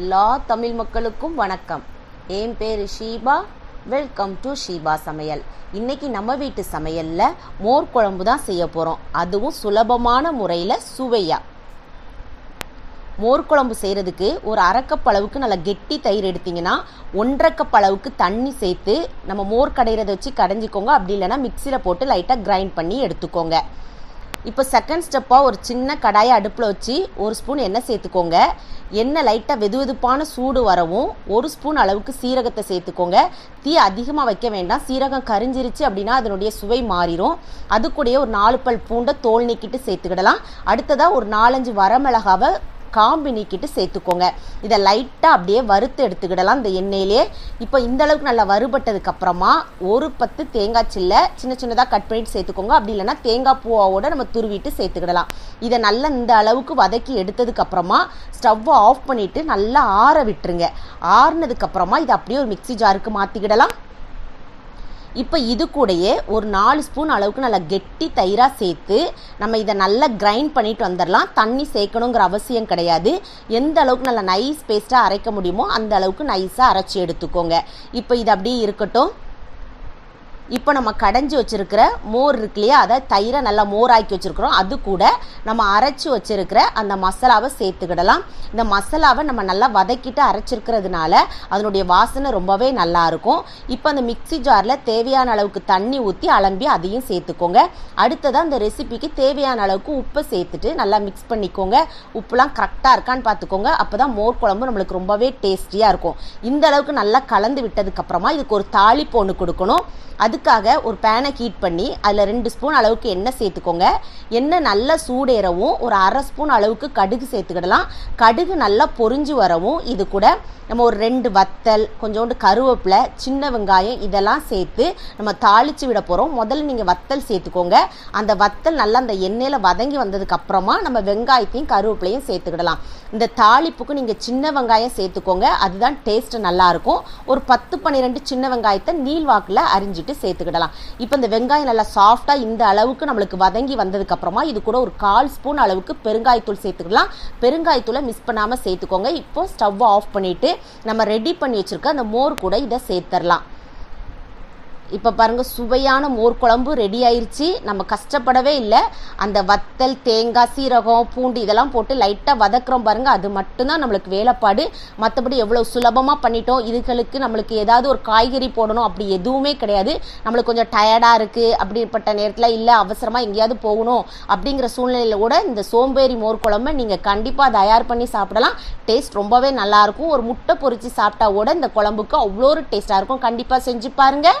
எல்லா தமிழ் மக்களுக்கும் வணக்கம். என் பேர் ஷீபா. வெல்கம் டு ஷீபா சமையல். இன்னைக்கு நம்ம வீட்டு சமையலில் மோர் குழம்பு தான் செய்ய போகிறோம் அதுவும் சுலபமான முறையில் சுவையாக மோர் குழம்பு செய்கிறதுக்கு ஒரு அரைக்கப் அளவுக்கு நல்லா கெட்டி தயிர் எடுத்தீங்கன்னா ஒன்றரை கப் அளவுக்கு தண்ணி சேர்த்து நம்ம மோர் கடையிறத வச்சு கடைஞ்சிக்கோங்க. அப்படி இல்லைன்னா மிக்சியில் போட்டு லைட்டாக கிரைண்ட் பண்ணி எடுத்துக்கோங்க. இப்போ செகண்ட் ஸ்டெப்பாக ஒரு சின்ன கடாயை அடுப்பில் வச்சு ஒரு ஸ்பூன் எண்ணெய் சேர்த்துக்கோங்க. எண்ணெய் லைட்டாக வெது வெதுப்பான சூடு வரவும் ஒரு ஸ்பூன் அளவுக்கு சீரகத்தை சேர்த்துக்கோங்க. தீ அதிகமாக வைக்க வேண்டாம். சீரகம் கரிஞ்சிருச்சு அப்படின்னா அதனுடைய சுவை மாறிடும் அது கூடயே ஒரு நாலு பல் பூண்டை தோல் நீக்கிட்டு சேர்த்துக்கிடலாம். அடுத்ததாக ஒரு நாலஞ்சு வரமிளகாவை காம்பு நீக்கிட்டு சேர்த்துக்கோங்க. இதை லைட்டாக அப்படியே வறுத்து எடுத்துக்கிடலாம் இந்த எண்ணெயிலே. இப்போ இந்த அளவுக்கு நல்லா வறுபட்டதுக்கப்புறமா ஒரு பத்து தேங்காய் சில்லை சின்ன சின்னதாக கட் பண்ணிட்டு சேர்த்துக்கோங்க. அப்படி இல்லைனா தேங்காய் பூவோட நம்ம துருவிட்டு சேர்த்துக்கிடலாம். இதை நல்லா இந்த அளவுக்கு வதக்கி எடுத்ததுக்கப்புறமா ஸ்டவ்வை ஆஃப் பண்ணிவிட்டு நல்லா ஆற விட்டுருங்க. ஆறுனதுக்கப்புறமா இதை அப்படியே ஒரு மிக்ஸி ஜாருக்கு மாற்றிக்கிடலாம் இப்போ இது கூடயே ஒரு நாலு ஸ்பூன் அளவுக்கு நல்லா கெட்டி தயிராக சேர்த்து நம்ம இதை நல்லா கிரைண்ட் பண்ணிட்டு வந்துடலாம் தண்ணி சேர்க்கணுங்கிற அவசியம் கிடையாது. எந்த அளவுக்கு நல்லா நைஸ் பேஸ்ட்டாக அரைக்க முடியுமோ அந்த அளவுக்கு நைஸாக அரைச்சி எடுத்துக்கோங்க. இப்போ இது அப்படியே இருக்கட்டும். இப்போ நம்ம கடைஞ்சி வச்சுருக்கிற மோர் இருக்கு இல்லையா? அதை தயிரை நல்லா மோராக்கி வச்சுருக்குறோம். அது கூட நம்ம அரைச்சி வச்சுருக்கிற அந்த மசாலாவை சேர்த்துக்கிடலாம். இந்த மசாலாவை நம்ம நல்லா வதக்கிட்டு அரைச்சிருக்கிறதுனால அதனுடைய வாசனை ரொம்பவே நல்லா இருக்கும். இப்போ அந்த மிக்ஸி ஜாரில் தேவையான அளவுக்கு தண்ணி ஊற்றி அலம்பி அதையும் சேர்த்துக்கோங்க. அடுத்ததாக அந்த ரெசிபிக்கு தேவையான அளவுக்கு உப்பை சேர்த்துட்டு நல்லா மிக்ஸ் பண்ணிக்கோங்க. உப்புலாம் கரெக்டாக இருக்கான்னு பார்த்துக்கோங்க. அப்போ தான் மோர் குழம்பு நம்மளுக்கு ரொம்பவே டேஸ்டியாக இருக்கும். இந்த அளவுக்கு நல்லா கலந்து விட்டதுக்கப்புறமா இதுக்கு ஒரு தாளிப்பு ஒன்று கொடுக்கணும். அதுக்காக ஒரு பேனை ஹீட் பண்ணி அதில் ரெண்டு ஸ்பூன் அளவுக்கு எண்ணெய் சேர்த்துக்கோங்க. எண்ணெய் நல்லா சூடேறவும் ஒரு அரை ஸ்பூன் அளவுக்கு கடுகு சேர்த்துக்கிடலாம். கடுகு நல்லா பொரிஞ்சு வரவும் இது கூட நம்ம ஒரு ரெண்டு வத்தல் கொஞ்சோண்டு கருவேப்பிலை சின்ன வெங்காயம் இதெல்லாம் சேர்த்து நம்ம தாளித்து விட போகிறோம் முதல்ல நீங்கள் வத்தல் சேர்த்துக்கோங்க. அந்த வத்தல் நல்லா அந்த எண்ணெயில் வதங்கி வந்ததுக்கப்புறமா நம்ம வெங்காயத்தையும் கருவேப்பிலையும் சேர்த்துக்கிடலாம். இந்த தாளிப்புக்கு நீங்கள் சின்ன வெங்காயம் சேர்த்துக்கோங்க. அதுதான் டேஸ்ட் நல்லாயிருக்கும் ஒரு பத்து பன்னிரெண்டு சின்ன வெங்காயத்தை நீள்வாக்கில் அரிஞ்சிட்டு சேர்த்துக்கிடலாம். இப்போ இந்த வெங்காயம் நல்லா சாஃப்டாக இந்த அளவுக்கு நம்மளுக்கு வதங்கி வந்ததுக்கு அப்புறமா இது கூட ஒரு கால் ஸ்பூன் அளவுக்கு பெருங்காயத்தூள் சேர்த்துக்கலாம். பெருங்காயத்தூளை மிஸ் பண்ணாமல் சேர்த்துக்கோங்க. இப்போ ஸ்டவ் ஆஃப் பண்ணிவிட்டு நம்ம ரெடி பண்ணி வச்சுருக்க அந்த மோர் கூட இதை சேர்த்துடலாம் இப்போ பாருங்கள் சுவையான மோர் குழம்பு ரெடி ஆயிடுச்சு நம்ம கஷ்டப்படவே இல்லை. அந்த வத்தல் தேங்காய் சீரகம் பூண்டு இதெல்லாம் போட்டு லைட்டாக வதக்குறோம் பாருங்கள் அது மட்டும்தான் நம்மளுக்கு வேலைப்பாடு. மற்றபடி எவ்வளோ சுலபமாக பண்ணிட்டோம். இதுகளுக்கு நம்மளுக்கு ஏதாவது ஒரு காய்கறி போடணும். அப்படி எதுவுமே கிடையாது. நம்மளுக்கு கொஞ்சம் டயர்டாக இருக்குது அப்படிப்பட்ட நேரத்தில் இல்லை அவசரமாக எங்கேயாவது போகணும். அப்படிங்கிற சூழ்நிலையில் கூட இந்த சோம்பேறி மோர் குழம்பை நீங்கள் கண்டிப்பாக தயார் பண்ணி சாப்பிடலாம். டேஸ்ட் ரொம்பவே நல்லாயிருக்கும் ஒரு முட்டை பொறிச்சு சாப்பிட்டா கூட இந்த குழம்புக்கு அவ்வளோ ஒரு டேஸ்ட்டாக இருக்கும். கண்டிப்பாக செஞ்சு பாருங்கள்